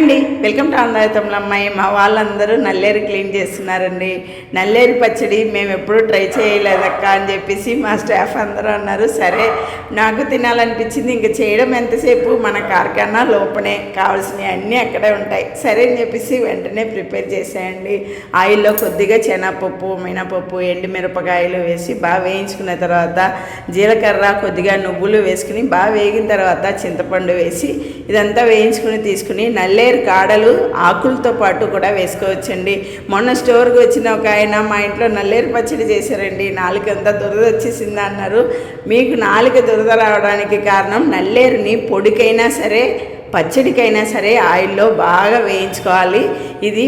అండి. Welcome to ఆంధ్రాయతంలో అమ్మాయి. మా వాళ్ళందరూ నల్లేరు క్లీన్ చేస్తున్నారండి. నల్లేరు పచ్చడి మేము ఎప్పుడూ ట్రై చేయలేదక్క అని చెప్పేసి మా స్టాఫ్ అందరూ అన్నారు. సరే నాకు తినాలనిపించింది. ఇంక చేయడం ఎంతసేపు? మన కార్ఖానా లోపనే. కావాల్సినవి అన్నీ అక్కడే ఉంటాయి. సరే అని చెప్పేసి వెంటనే ప్రిపేర్ చేసేయండి. ఆయిల్లో కొద్దిగా శనగపప్పు మినపప్పు ఎండుమిరపకాయలు వేసి బాగా వేయించుకున్న తర్వాత జీలకర్ర కొద్దిగా నువ్వులు వేసుకుని బాగా వేగిన తర్వాత చింతపండు వేసి ఇదంతా వేయించుకుని తీసుకుని నల్లేరు కాడలు ఆకులతో పాటు కూడా వేసుకోవచ్చండి. మొన్న స్టోర్కి వచ్చిన ఒక ఆయన మా ఇంట్లో నల్లేరు పచ్చడి చేశారండి. నాలుకంతా దురద వచ్చేసింది అన్నారు. మీకు నాలుక దురద రావడానికి కారణం నల్లేరుని పొడికైనా సరే పచ్చడికైనా సరే ఆయిల్లో బాగా వేయించుకోవాలి. ఇది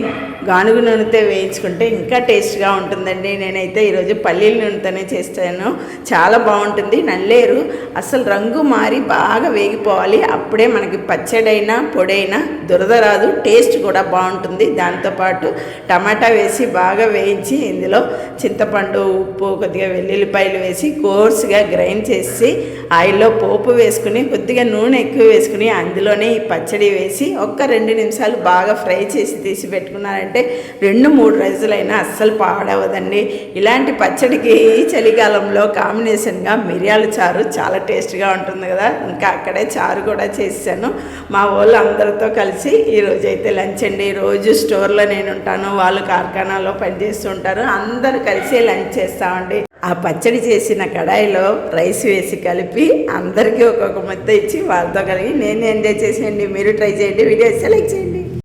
గానుగు నూనెతో వేయించుకుంటే ఇంకా టేస్ట్గా ఉంటుందండి. నేనైతే ఈరోజు పల్లీల నూనెతోనే చేస్తాను. చాలా బాగుంటుంది. నల్లేరు అసలు రంగు మారి బాగా వేగిపోవాలి. అప్పుడే మనకి పచ్చడైనా పొడైనా దురద రాదు. టేస్ట్ కూడా బాగుంటుంది. దాంతోపాటు టమాటా వేసి బాగా వేయించి ఇందులో చింతపండు ఉప్పు కొద్దిగా వెల్లుల్లిపాయలు వేసి కోర్స్గా గ్రైండ్ చేసి ఆయిల్లో పోపు వేసుకుని కొద్దిగా నూనె ఎక్కువ వేసుకుని అందులోనే ఈ పచ్చడి వేసి ఒక్క రెండు నిమిషాలు బాగా ఫ్రై చేసి తీసి పెట్టుకున్నారంటే రెండు మూడు రోజులైనా అస్సలు పాడవదండి. ఇలాంటి పచ్చడికి చలికాలంలో కాంబినేషన్గా మిరియాల చారు చాలా టేస్ట్గా ఉంటుంది కదా. ఇంకా అక్కడే చారు కూడా చేశాను మా వాళ్ళు అందరితో కలిసి ఈరోజు అయితే లంచ్ అండి. రోజు స్టోర్లో నేను ఉంటాను. వాళ్ళు కార్ఖానాలో పనిచేస్తుంటారు అందరూ కలిసి లంచ్ చేస్తామండి. ఆ పచ్చడి చేసిన కడాయిలో రైస్ వేసి కలిపి అందరికీ ఒక్కొక్క ముద్ద ఇచ్చి వాళ్ళతో కలిగి నేను ఎంజాయ్ చేసేయండి. మీరు ట్రై చేయండి. వీడియో సెలెక్ట్ చేయండి.